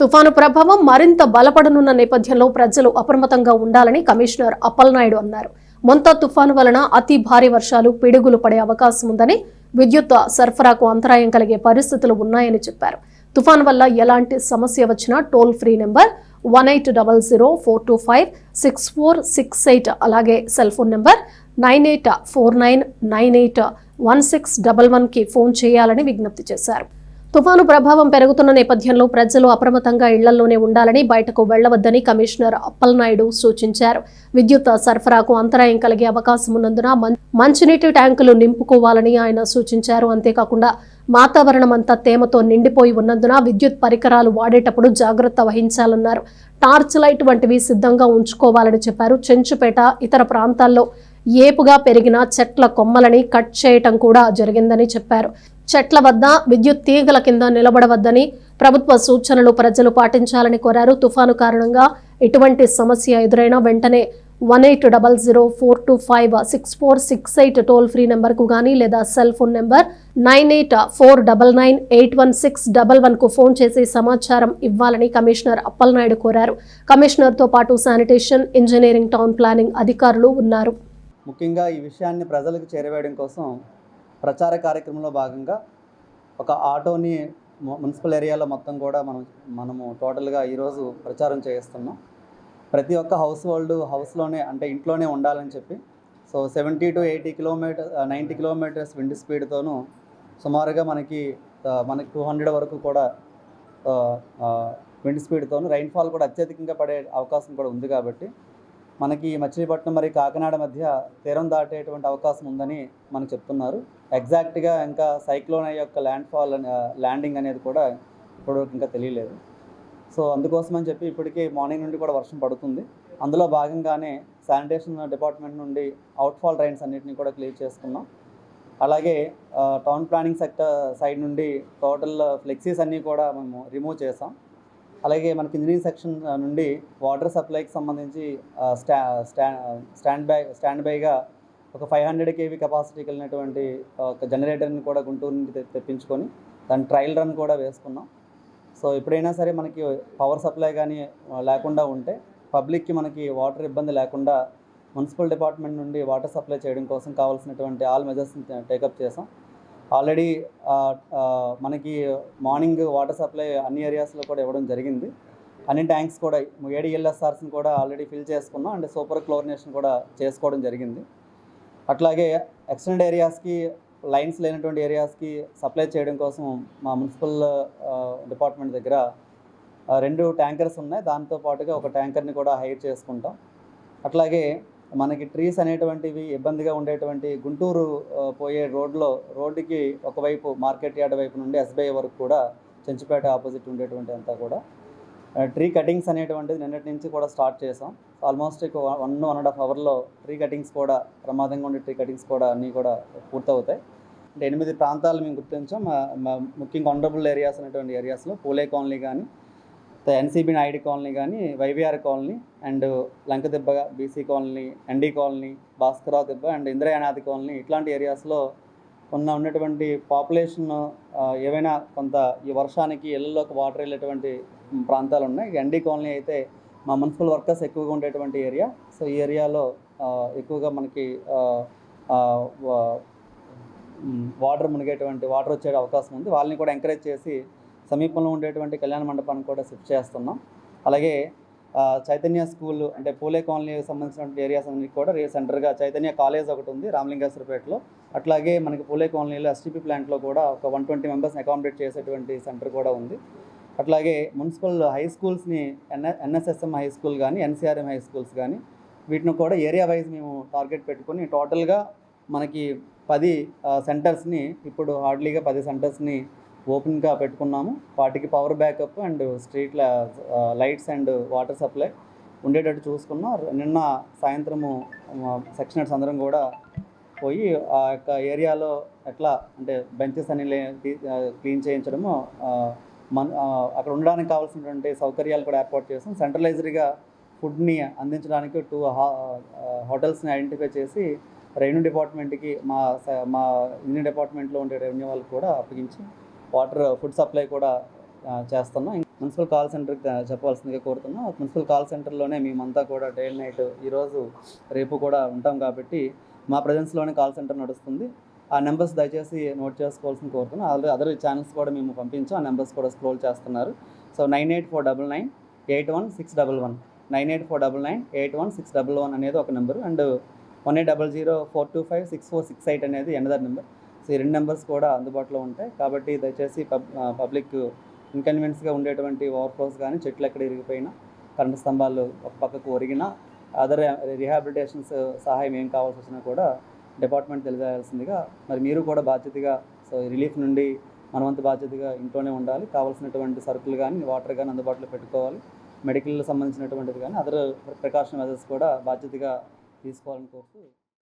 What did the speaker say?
తుఫాను ప్రభావం మరింత బలపడనున్న నేపథ్యంలో ప్రజలు అప్రమత్తంగా ఉండాలని కమిషనర్ అప్పలనాయుడు అన్నారు. మొంత తుఫాను వలన అతి భారీ వర్షాలు పిడుగులు పడే అవకాశం ఉందని విద్యుత్ సరఫరాకు అంతరాయం కలిగే పరిస్థితులు ఉన్నాయని చెప్పారు. తుఫాను వల్ల ఎలాంటి సమస్య వచ్చినా toll free number one eight double zero four two five six four six eight అలాగే cell phone number nine eight four nine nine eight one six double వన్కి ఫోన్ చేయాలని విజ్ఞప్తి చేశారు. తుఫాను ప్రభావం పెరుగుతున్న నేపథ్యంలో ప్రజలు అప్రమత్తంగా ఇళ్ళలోనే ఉండాలని బయటకు వెళ్ళవద్దని కమిషనర్ అప్పలనాయుడు సూచించారు. విద్యుత్ సరఫరాకు అంతరాయం కలిగే అవకాశం ఉన్నందున మంచినీటి ట్యాంకులు నింపుకోవాలని ఆయన సూచించారు. అంతేకాకుండా వాతావరణం అంతా తేమతో నిండిపోయి ఉన్నందున విద్యుత్ పరికరాలు వాడేటప్పుడు జాగ్రత్త వహించాలన్నారు. టార్చ్ లైట్ వంటివి సిద్ధంగా ఉంచుకోవాలని చెప్పారు. చెంచుపేట ఇతర ప్రాంతాల్లో ఏపుగా పెరిగిన చెట్ల కొమ్మలని కట్ చేయటం కూడా జరిగిందని చెప్పారు. చెట్ల వద్ద విద్యుత్ తీగల కింద నిలబడవద్దని ప్రభుత్వ సూచనలు ప్రజలు పాటించాలని కోరారు. తుఫాను కారణంగా ఎటువంటి సమస్య ఎదురైనా వెంటనే one eight double zero four two five six four six eight toll free నెంబర్కు కానీ లేదా cell phone number nine eight four double nine eight one six double వన్కు phone చేసి సమాచారం ఇవ్వాలని కమిషనర్ అప్పలనాయుడు కోరారు. కమిషనర్తో పాటు శానిటేషన్ ఇంజనీరింగ్ టౌన్ ప్లానింగ్ అధికారులు ఉన్నారు. ముఖ్యంగా ఈ విషయాన్ని ప్రజలకు చేరవేయడం కోసం ప్రచార కార్యక్రమంలో భాగంగా ఒక ఆటోని మున్సిపల్ ఏరియాలో మొత్తం కూడా మనం మనము టోటల్గా ఈరోజు ప్రచారం చేస్తున్నాం. ప్రతి ఒక్క హౌస్ హోల్డ్ హౌస్లోనే అంటే ఇంట్లోనే ఉండాలని చెప్పి so seventy to eighty kilometre ninety kilometres wind స్పీడ్తోనూ సుమారుగా మనకి మనకి టూ హండ్రెడ్ వరకు కూడా విండ్ స్పీడ్తోనూ రైన్ఫాల్ కూడా అత్యధికంగా పడే అవకాశం కూడా ఉంది కాబట్టి మనకి మచిలీపట్నం మరి కాకినాడ మధ్య తీరం దాటేటువంటి అవకాశం ఉందని మనకు చెప్తున్నారు. ఎగ్జాక్ట్గా ఇంకా సైక్లోన్ యొక్క ల్యాండ్ ఫాల్ ల్యాండింగ్ అనేది కూడా ఇప్పుడు ఇంకా తెలియలేదు. సో అందుకోసం అని చెప్పి ఇప్పటికీ మార్నింగ్ నుండి కూడా వర్షం పడుతుంది. అందులో భాగంగానే శానిటేషన్ డిపార్ట్మెంట్ నుండి అవుట్ఫాల్ డ్రైన్స్ అన్నిటిని కూడా క్లియర్ చేసుకున్నాం. అలాగే టౌన్ ప్లానింగ్ సెక్టర్ సైడ్ నుండి టోటల్ ఫ్లెక్సీస్ అన్నీ కూడా మేము రిమూవ్ చేసాం అలాగే మనకి ఇంజనీరింగ్ సెక్షన్ నుండి వాటర్ సప్లైకి సంబంధించి స్టా స్టా స్టాండ్ బై స్టాండ్ బైగా ఒక ఫైవ్ హండ్రెడ్ కేవీ కెపాసిటీ కలిగినటువంటి ఒక జనరేటర్ని కూడా గుంటూరు నుండి తెప్పించుకొని దాని ట్రయల్ రన్ కూడా వేసుకున్నాం. సో ఎప్పుడైనా సరే మనకి పవర్ సప్లై కానీ లేకుండా ఉంటే పబ్లిక్కి మనకి వాటర్ ఇబ్బంది లేకుండా మున్సిపల్ డిపార్ట్మెంట్ నుండి వాటర్ సప్లై చేయడం కోసం కావాల్సినటువంటి ఆల్ మెజర్స్ని టేకప్ చేసాం. ఆల్రెడీ మనకి మార్నింగ్ వాటర్ సప్లై అన్ని ఏరియాస్లో కూడా ఇవ్వడం జరిగింది. అన్ని ట్యాంక్స్ కూడా ఏడు ఎల్ఎస్ఆర్స్ని కూడా ఆల్రెడీ ఫిల్ చేసుకున్నాం. అండ్ సూపర్ క్లోరినేషన్ కూడా చేసుకోవడం జరిగింది. అట్లాగే ఎక్స్టెండ్ ఏరియాస్కి లైన్స్ లేనటువంటి ఏరియాస్కి సప్లై చేయడం కోసం మా మున్సిపల్ డిపార్ట్మెంట్ దగ్గర రెండు ట్యాంకర్స్ ఉన్నాయి. దాంతో పాటుగా ఒక ట్యాంకర్ని కూడా హైర్ చేసుకుంటాం. అట్లాగే మనకి ట్రీస్ అనేటువంటివి ఇబ్బందిగా ఉండేటువంటి గుంటూరు పోయే రోడ్లో రోడ్డుకి ఒకవైపు మార్కెట్ యార్డ్ వైపు నుండి ఎస్బీఐ వరకు కూడా చెంచుపేట ఆపోజిట్ ఉండేటువంటి అంతా కూడా Uh, ట్రీ కటింగ్స్ అనేటువంటిది నిన్నటి నుంచి కూడా స్టార్ట్ చేసాం almost one one and half అవర్లో ట్రీ కటింగ్స్ కూడా ప్రమాదంగా ఉండే ట్రీ కటింగ్స్ కూడా అన్నీ కూడా పూర్తవుతాయి. అంటే ఎనిమిది ప్రాంతాలు మేము గుర్తించాం. ముఖ్యంగా ఆనరబుల్ ఏరియాస్ అనేటువంటి ఏరియాస్లో పూలే కాలనీ కానీ ఎన్సీబీ నాయుడు కాలనీ కానీ YVR colony and Lankadibba BC colony MD colony Bhaskararao Dibba and ఇంద్రయానాథి colony ఇట్లాంటి ఏరియాస్లో ఉన్న ఉన్నటువంటి పాపులేషన్ uh, ఏవైనా కొంత ఈ వర్షానికి ఇళ్ళలోకి వాటర్ వెళ్ళేటువంటి ప్రాంతాలు ఉన్నాయి గండి కాలనీ అయితే మా మున్సిపల్ వర్కర్స్ ఎక్కువగా ఉండేటువంటి ఏరియా. సో ఈ ఏరియాలో ఎక్కువగా మనకి వాటర్ మునిగేటువంటి వాటర్ వచ్చే అవకాశం ఉంది. వాళ్ళని కూడా ఎంకరేజ్ చేసి సమీపంలో ఉండేటువంటి కళ్యాణ మండపాన్ని కూడా షిఫ్ట్ చేస్తున్నాం. అలాగే చైతన్య స్కూల్ అంటే పూలే కాలనీకి సంబంధించినటువంటి ఏరియాస్ అన్ని కూడా రీ సెంటర్గా చైతన్య కాలేజ్ ఒకటి ఉంది రామలింగేశ్వరపేటలో. అట్లాగే మనకి పూలే కాలనీలో ఎస్టీపీ ప్లాంట్లో కూడా ఒక వన్ ట్వంటీ మెంబర్స్ని అకామిడేట్ చేసేటువంటి సెంటర్ కూడా ఉంది. అట్లాగే మున్సిపల్ హై స్కూల్స్ని ఎన్ ఎన్ఎస్ఎస్ఎం హై స్కూల్ కానీ ఎన్సీఆర్ఎం హై స్కూల్స్ కానీ వీటిని కూడా ఏరియా వైజ్ మేము టార్గెట్ పెట్టుకొని టోటల్గా మనకి పది సెంటర్స్ని ఇప్పుడు హార్డ్లీగా పది సెంటర్స్ని ఓపెన్గా పెట్టుకున్నాము. వాటికి power backup and street lights and water supply ఉండేటట్టు చూసుకున్నాం. నిన్న సాయంత్రము సెక్షనర్స్ అందరం కూడా పోయి ఆ యొక్క ఏరియాలో ఎట్లా అంటే బెంచెస్ అని క్లీన్ చేయించడము మన అక్కడ ఉండడానికి కావాల్సినటువంటి సౌకర్యాలు కూడా ఏర్పాటు చేసాం సెంట్రలైజ్డ్గా ఫుడ్ని అందించడానికి టూ హోటల్స్ని ఐడెంటిఫై చేసి రెవెన్యూ డిపార్ట్మెంట్కి మా స- మా ఇంజనీర్ డిపార్ట్మెంట్లో ఉండే రెవెన్యూ వాళ్ళకి కూడా అప్పగించి వాటర్ ఫుడ్ సప్లై కూడా చేస్తున్నాం. మున్సిపల్ కాల్ సెంటర్కి చెప్పవలసిందిగా కోరుతున్నాం. మున్సిపల్ కాల్ సెంటర్లోనే మేమంతా కూడా డే అండ్ నైట్ ఈరోజు రేపు కూడా ఉంటాం కాబట్టి మా ప్రజెన్స్లోనే కాల్ సెంటర్ నడుస్తుంది. ఆ నెంబర్స్ దయచేసి నోట్ చేసుకోవాల్సింది కోరుతున్నాను ఆల్రెడీ అదర్ ఛానల్స్ కూడా మేము పంపించాం. ఆ నెంబర్స్ కూడా స్క్రోల్ చేస్తున్నారు. So nine eight four double nine eight one six double one. Nine eight four double nine eight one six double one అనేది ఒక number. And one eight double zero four two five six four six eight అనేది another number. So ఈ రెండు numbers కూడా అందుబాటులో ఉంటాయి. కాబట్టి దయచేసి పబ్ పబ్లిక్ ఇన్కన్వీనియన్స్గా ఉండేటువంటి ఓవర్ఫ్లోస్ కానీ చెట్లు ఎక్కడ ఇరిగిపోయినా కరెంటు స్తంభాలు ఒక పక్కకు ఒరిగినా అదర్ రిహాబిలిటేషన్స్ సహాయం ఏం కావాల్సి వచ్చినా కూడా డిపార్ట్మెంట్ తెలియజేయాల్సిందిగా మరి మీరు కూడా బాధ్యతగా సో రిలీఫ్ నుండి మనవంత బాధ్యతగా ఇంట్లోనే ఉండాలి. కావాల్సినటువంటి సరుకులు కానీ వాటర్ కానీ అందుబాటులో పెట్టుకోవాలి. మెడికల్ సంబంధించినటువంటిది కానీ అదర్ ప్రికాషన్ మెజర్స్ కూడా బాధ్యతగా తీసుకోవాలని కోరుతూ